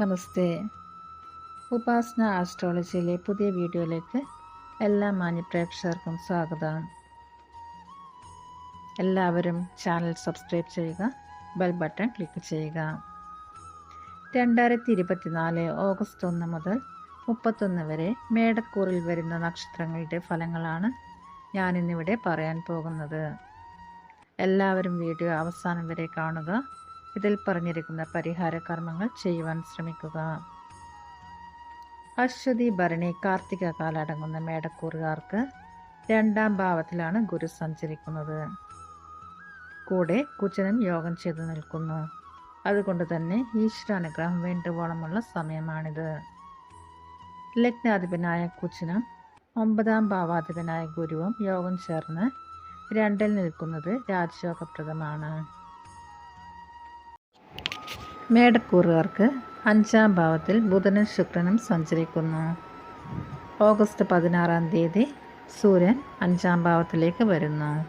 നമസ്തേ. ഉപാസന ആസ്ട്രോളജിയിലെ പുതിയ വീഡിയോയിലേക്ക് എല്ലാ മാന്യ പ്രേക്ഷകർക്കും സ്വാഗതം. എല്ലാവരും ചാനൽ സബ്സ്ക്രൈബ് ചെയ്യുക ബെൽ ബട്ടൺ ക്ലിക്ക് ചെയ്യുക. രണ്ടായിരത്തി ഇരുപത്തിനാല് ഓഗസ്റ്റ് ഒന്ന് മുതൽ മുപ്പത്തൊന്ന് വരെ മേടക്കൂറിൽ വരുന്ന നക്ഷത്രങ്ങളുടെ ഫലങ്ങളാണ് ഞാനിന്നിവിടെ പറയാൻ പോകുന്നത്. എല്ലാവരും വീഡിയോ അവസാനം വരെ കാണുക ഇതിൽ പറഞ്ഞിരിക്കുന്ന പരിഹാര കർമ്മങ്ങൾ ചെയ്യുവാൻ ശ്രമിക്കുക. അശ്വതി ഭരണി കാർത്തിക കാലടങ്ങുന്ന മേടക്കൂറുകാർക്ക് രണ്ടാം ഭാവത്തിലാണ് ഗുരു സഞ്ചരിക്കുന്നത്. കൂടെ കുചനം യോഗം ചെയ്തു നിൽക്കുന്നു. അതുകൊണ്ട് തന്നെ ഈശ്വരാനുഗ്രഹം വേണ്ടുവോളമുള്ള സമയമാണിത്. ലഗ്നാധിപനായ കുചനം ഒമ്പതാം ഭാവാധിപനായ ഗുരുവും യോഗം ചേർന്ന് രണ്ടിൽ നിൽക്കുന്നത് രാജയോഗപ്രദമാണ്. മേടക്കൂറുകാർക്ക് അഞ്ചാം ഭാവത്തിൽ ബുധനും ശുക്രനും സഞ്ചരിക്കുന്നു. ഓഗസ്റ്റ് പതിനാറാം തീയതി സൂര്യൻ അഞ്ചാം ഭാവത്തിലേക്ക് വരുന്നു.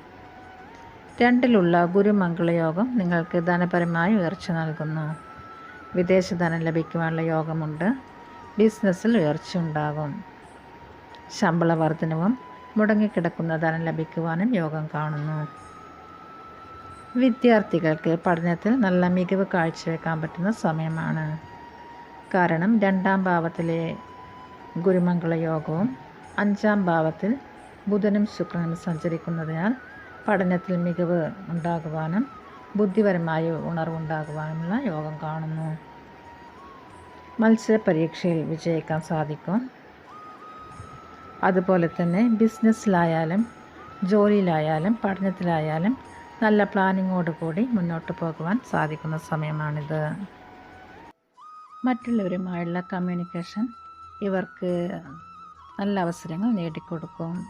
രണ്ടിലുള്ള ഗുരുമംഗളയോഗം നിങ്ങൾക്ക് ധനപരമായി ഉയർച്ച നൽകുന്നു. വിദേശ ധനം ലഭിക്കുവാനുള്ള യോഗമുണ്ട്. ബിസിനസ്സിൽ ഉയർച്ച ഉണ്ടാകും. ശമ്പള വർധനവും മുടങ്ങിക്കിടക്കുന്ന ധനം ലഭിക്കുവാനും യോഗം കാണുന്നു. വിദ്യാർത്ഥികൾക്ക് പഠനത്തിൽ നല്ല മികവ് കാഴ്ചവെക്കാൻ പറ്റുന്ന സമയമാണ്. കാരണം രണ്ടാം ഭാവത്തിലെ ഗുരുമംഗള യോഗവും അഞ്ചാം ഭാവത്തിൽ ബുധനും ശുക്രനും സഞ്ചരിക്കുന്നതിനാൽ പഠനത്തിൽ മികവ് ഉണ്ടാകുവാനും ബുദ്ധിപരമായ ഉണർവുണ്ടാകുവാനുമുള്ള യോഗം കാണുന്നു. മത്സര പരീക്ഷയിൽ വിജയിക്കാൻ സാധിക്കും. അതുപോലെ തന്നെ ബിസിനസ്സിലായാലും ജോലിയിലായാലും പഠനത്തിലായാലും നല്ല പ്ലാനിങ്ങോട് കൂടി മുന്നോട്ട് പോകുവാൻ സാധിക്കുന്ന സമയമാണിത്. മറ്റുള്ളവരുമായുള്ള കമ്മ്യൂണിക്കേഷൻ ഇവർക്ക് നല്ല അവസരങ്ങൾ നേടിക്കൊടുക്കും.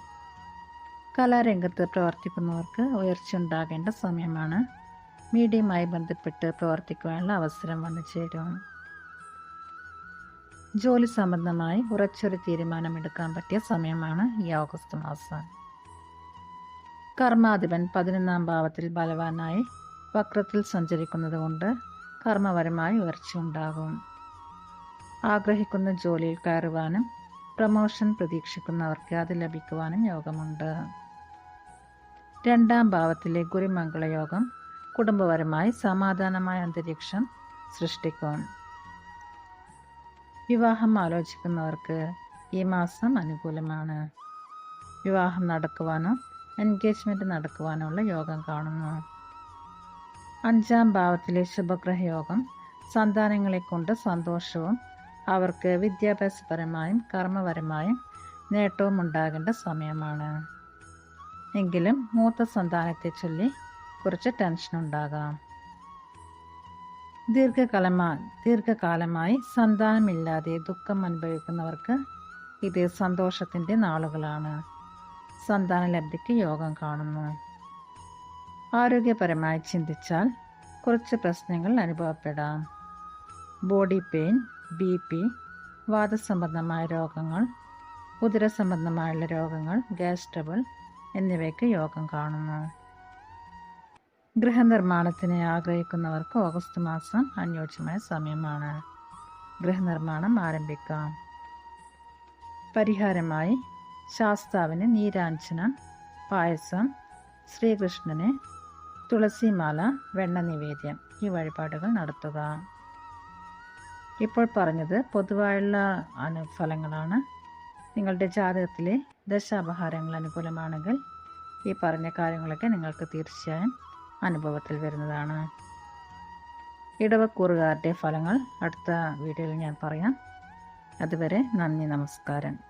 കലാരംഗത്ത് പ്രവർത്തിക്കുന്നവർക്ക് ഉയർച്ച ഉണ്ടാകേണ്ട സമയമാണ്. മീഡിയയുമായി ബന്ധപ്പെട്ട് പ്രവർത്തിക്കുവാനുള്ള അവസരം വന്നു ചേരും. ജോലി സംബന്ധമായി ഉറച്ചൊരു തീരുമാനമെടുക്കാൻ പറ്റിയ സമയമാണ് ഈ ഓഗസ്റ്റ് മാസം. കർമാധിപൻ പതിനൊന്നാം ഭാവത്തിൽ ബലവാനായി വക്രത്തിൽ സഞ്ചരിക്കുന്നത് കൊണ്ട് കർമ്മപരമായി ഉയർച്ച ഉണ്ടാകും. ആഗ്രഹിക്കുന്ന ജോലിയിൽ കയറുവാനും പ്രമോഷൻ പ്രതീക്ഷിക്കുന്നവർക്ക് അത് ലഭിക്കുവാനും യോഗമുണ്ട്. രണ്ടാം ഭാവത്തിലെ ഗുരുമംഗള യോഗം കുടുംബപരമായി സമാധാനമായ അന്തരീക്ഷം സൃഷ്ടിക്കും. വിവാഹം ആലോചിക്കുന്നവർക്ക് ഈ മാസം അനുകൂലമാണ്. വിവാഹം നടക്കുവാനോ എൻഗേജ്മെന്റ് നടക്കുവാനുള്ള യോഗം കാണുന്നു. അഞ്ചാം ഭാവത്തിലെ ശുഭഗ്രഹ യോഗം സന്താനങ്ങളെ കൊണ്ട് സന്തോഷവും അവർക്ക് വിദ്യാഭ്യാസപരമായും കർമ്മപരമായും നേട്ടവും ഉണ്ടാകേണ്ട സമയമാണ്. എങ്കിലും മൂത്ത സന്താനത്തെ ചൊല്ലി കുറച്ച് ടെൻഷൻ ഉണ്ടാകാം. ദീർഘകാലമായി ദീർഘകാലമായി സന്താനമില്ലാതെ ദുഃഖം അനുഭവിക്കുന്നവർക്ക് ഇത് സന്തോഷത്തിന്റെ നാളുകളാണ്. സന്താനലബ്ധിക്ക് യോഗം കാണുന്നു. ആരോഗ്യപരമായി ചിന്തിച്ചാൽ കുറച്ച് പ്രശ്നങ്ങൾ അനുഭവപ്പെടാം. ബോഡി പെയിൻ ബി പി വാദസംബന്ധമായ രോഗങ്ങൾ ഉദരസംബന്ധമായുള്ള രോഗങ്ങൾ ഗ്യാസ് ട്രബിൾ എന്നിവയ്ക്ക് യോഗം കാണുന്നു. ഗൃഹനിർമ്മാണത്തിന് ആഗ്രഹിക്കുന്നവർക്ക് ഓഗസ്റ്റ് മാസം അനുയോജ്യമായ സമയമാണ്. ഗൃഹനിർമ്മാണം ആരംഭിക്കാം. പരിഹാരമായി ശാസ്താവിന് നീരാഞ്ജനം പായസം ശ്രീകൃഷ്ണന് തുളസിമാല വെണ്ണ നിവേദ്യം. ഈ വഴിപാടുകൾ നടത്തുക. ഇപ്പോൾ പറഞ്ഞത് പൊതുവായുള്ള ഫലങ്ങളാണ് നിങ്ങളുടെ ജാതകത്തിലെ ദശാപഹാരങ്ങൾ അനുകൂലമാണെങ്കിൽ ഈ പറഞ്ഞ കാര്യങ്ങളൊക്കെ നിങ്ങൾക്ക് തീർച്ചയായും അനുഭവത്തിൽ വരുന്നതാണ്. ഇടവക്കൂറുകാരുടെ ഫലങ്ങൾ അടുത്ത വീഡിയോയിൽ ഞാൻ പറയാം. അതുവരെ നന്ദി നമസ്കാരം.